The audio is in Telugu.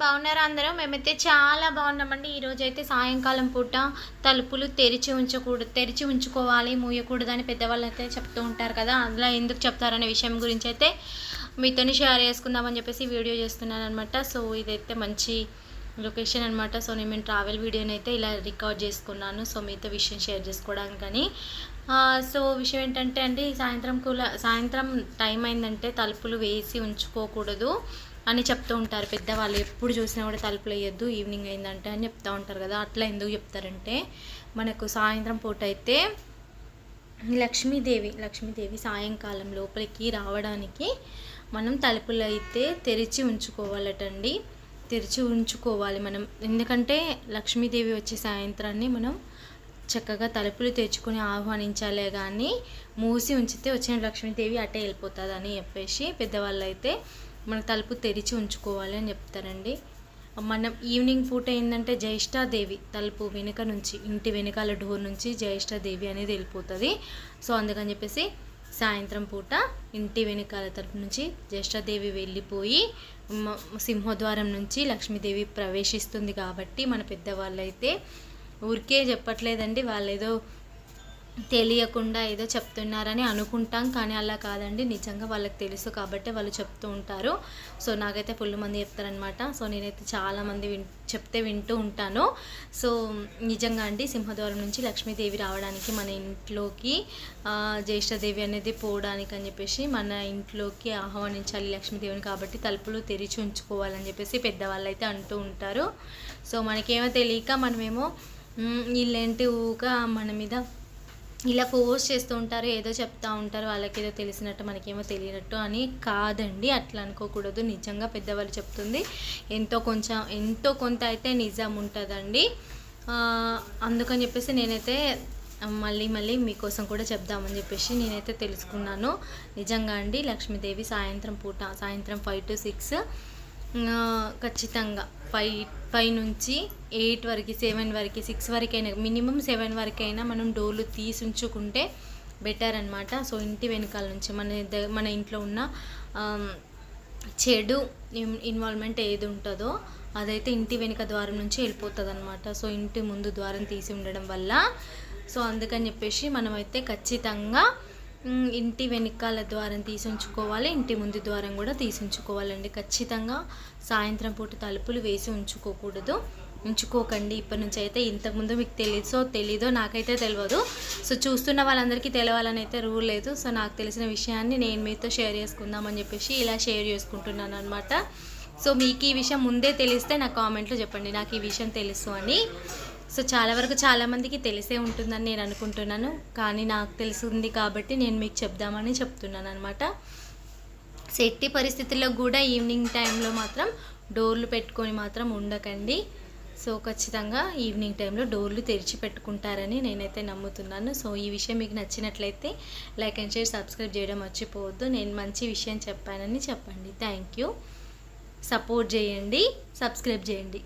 బాగున్నారా అందరూ? మేమైతే చాలా బాగున్నామండి. ఈరోజు అయితే సాయంకాలం పూట తలుపులు తెరిచి ఉంచకూడదు తెరిచి ఉంచుకోవాలి మూయకూడదు అని పెద్దవాళ్ళు అయితే చెప్తూ ఉంటారు కదా అందులో ఎందుకు చెప్తారనే విషయం గురించి అయితే మీతోని షేర్ చేసుకుందామని చెప్పేసి వీడియో చేస్తున్నాను అనమాట సో ఇదైతే మంచి లొకేషన్ అనమాట సో నేను ట్రావెల్ వీడియోని అయితే ఇలా రికార్డ్ చేసుకున్నాను. సో మీతో విషయం షేర్ చేసుకోవడానికి కానీ సో విషయం ఏంటంటే అండి సాయంత్రం కూల సాయంత్రం టైం అయిందంటే తలుపులు వేసి ఉంచుకోకూడదు. అని చెప్తూ ఉంటారు. పెద్దవాళ్ళు ఎప్పుడు చూసినా కూడా తలుపులు వేయద్దు ఈవినింగ్ అయిందంటే అని చెప్తూ ఉంటారు కదా. అట్లా ఎందుకు చెప్తారంటే మనకు సాయంత్రం పూట అయితే లక్ష్మీదేవి లక్ష్మీదేవి సాయంకాలం లోపలికి రావడానికి మనం తలుపులు అయితే తెరిచి ఉంచుకోవాలటండి. తెరిచి ఉంచుకోవాలి మనం. ఎందుకంటే లక్ష్మీదేవి వచ్చే సాయంత్రాన్ని మనం చక్కగా తలుపులు తెచ్చుకొని ఆహ్వానించాలే కానీ మూసి ఉంచితే వచ్చిన లక్ష్మీదేవి అటే వెళ్ళిపోతుంది అని చెప్పేసి పెద్దవాళ్ళు అయితే మన తలుపు తెరిచి ఉంచుకోవాలి అని చెప్తారండి. మనం ఈవినింగ్ పూట ఏంటంటే జ్యేష్ఠాదేవి తలుపు వెనుక నుంచి ఇంటి వెనకాల డోర్ నుంచి జ్యేష్ఠాదేవి అనేది వెళ్ళిపోతుంది. సో అందుకని చెప్పేసి సాయంత్రం పూట ఇంటి వెనకాల తలుపు నుంచి జ్యేష్ఠాదేవి వెళ్ళిపోయి సింహద్వారం నుంచి లక్ష్మీదేవి ప్రవేశిస్తుంది కాబట్టి మన పెద్దవాళ్ళు అయితే ఊరికే చెప్పట్లేదండి. వాళ్ళు ఏదో తెలియకుండా ఏదో చెప్తున్నారని అనుకుంటాం కానీ అలా కాదండి. నిజంగా వాళ్ళకి తెలుసు కాబట్టి వాళ్ళు చెప్తూ ఉంటారు. సో నాకైతే ఫుల్ మంది చెప్తారనమాట సో నేనైతే చాలామంది విన్ చెప్తే వింటూ ఉంటాను. సో నిజంగా అండి సింహద్వారం నుంచి లక్ష్మీదేవి రావడానికి మన ఇంట్లోకి జ్యేష్ఠదేవి అనేది పోవడానికి అని చెప్పేసి మన ఇంట్లోకి ఆహ్వానించాలి లక్ష్మీదేవిని కాబట్టి తలుపులు తెరిచి ఉంచుకోవాలని చెప్పేసి పెద్దవాళ్ళు అయితే అంటూ ఉంటారు. సో మనకేమో తెలియక మనమేమో వీళ్ళేంటి ఊగా మన మీద ఇలా ఫోర్స్ చేస్తూ ఉంటారు ఏదో చెప్తూ ఉంటారు వాళ్ళకి ఏదో తెలిసినట్టు మనకేమో తెలియనట్టు అని కాదండి. అట్లా అనుకోకూడదు. నిజంగా పెద్దవాళ్ళు చెప్తుంది. ఎంతో కొంచెం ఎంతో కొంత అయితే నిజం ఉంటుందండి. అందుకని చెప్పేసి నేనైతే మళ్ళీ మళ్ళీ మీకోసం కూడా చెప్దామని చెప్పేసి నేనైతే తెలుసుకున్నాను. నిజంగా అండి లక్ష్మీదేవి సాయంత్రం పూట సాయంత్రం ఫైవ్ టు సిక్స్ ఖచ్చితంగా ఫైవ్ ఫైవ్ నుంచి ఎయిట్ వరకు సెవెన్ వరకు సిక్స్ వరకైనా మినిమం సెవెన్ వరకైనా మనం డోర్లు తీసి ఉంచుకుంటే బెటర్ అనమాట సో ఇంటి వెనకాల నుంచి మన మన ఇంట్లో ఉన్న చెడు ఇన్వాల్వ్మెంట్ ఏది ఉంటుందో అదైతే ఇంటి వెనుక ద్వారం నుంచి వెళ్ళిపోతుంది అనమాట సో ఇంటి ముందు ద్వారం తీసి ఉండడం వల్ల. సో అందుకని చెప్పేసి మనమైతే ఖచ్చితంగా ఇంటి వెనకాల ద్వారం తీసి ఇంటి ముందు ద్వారం కూడా తీసి ఉంచుకోవాలండి ఖచ్చితంగా సాయంత్రం పూట తలుపులు వేసి ఉంచుకోకూడదు. ఉంచుకోకండి. ఇప్పటి నుంచి అయితే ఇంతకుముందు మీకు తెలియదు సో తెలీదో నాకైతే తెలియదు సో చూస్తున్న వాళ్ళందరికీ తెలవాలని అయితే రూల్ లేదు. సో నాకు తెలిసిన విషయాన్ని నేను మీతో షేర్ చేసుకుందామని చెప్పేసి ఇలా షేర్ చేసుకుంటున్నాను అనమాట సో మీకు ఈ విషయం ముందే తెలిస్తే నాకు కామెంట్లో చెప్పండి. నాకు ఈ విషయం తెలుసు అని. సో చాలా వరకు చాలామందికి తెలిసే ఉంటుందని నేను అనుకుంటున్నాను. కానీ నాకు తెలిసింది కాబట్టి నేను మీకు చెప్దామని చెప్తున్నాను అనమాట సెట్టి పరిస్థితుల్లో కూడా ఈవినింగ్ టైంలో మాత్రం డోర్లు పెట్టుకొని మాత్రం ఉండకండి. సో ఖచ్చితంగా ఈవినింగ్ టైంలో డోర్లు తెరిచి పెట్టుకుంటారని నేనైతే నమ్ముతున్నాను. సో ఈ విషయం మీకు నచ్చినట్లయితే లైక్ అండ్ షేర్ సబ్స్క్రైబ్ చేయడం మర్చిపోవద్దు. నేను మంచి విషయం చెప్పానని చెప్పండి. Thank you. సపోర్ట్ చేయండి. సబ్స్క్రైబ్ చేయండి.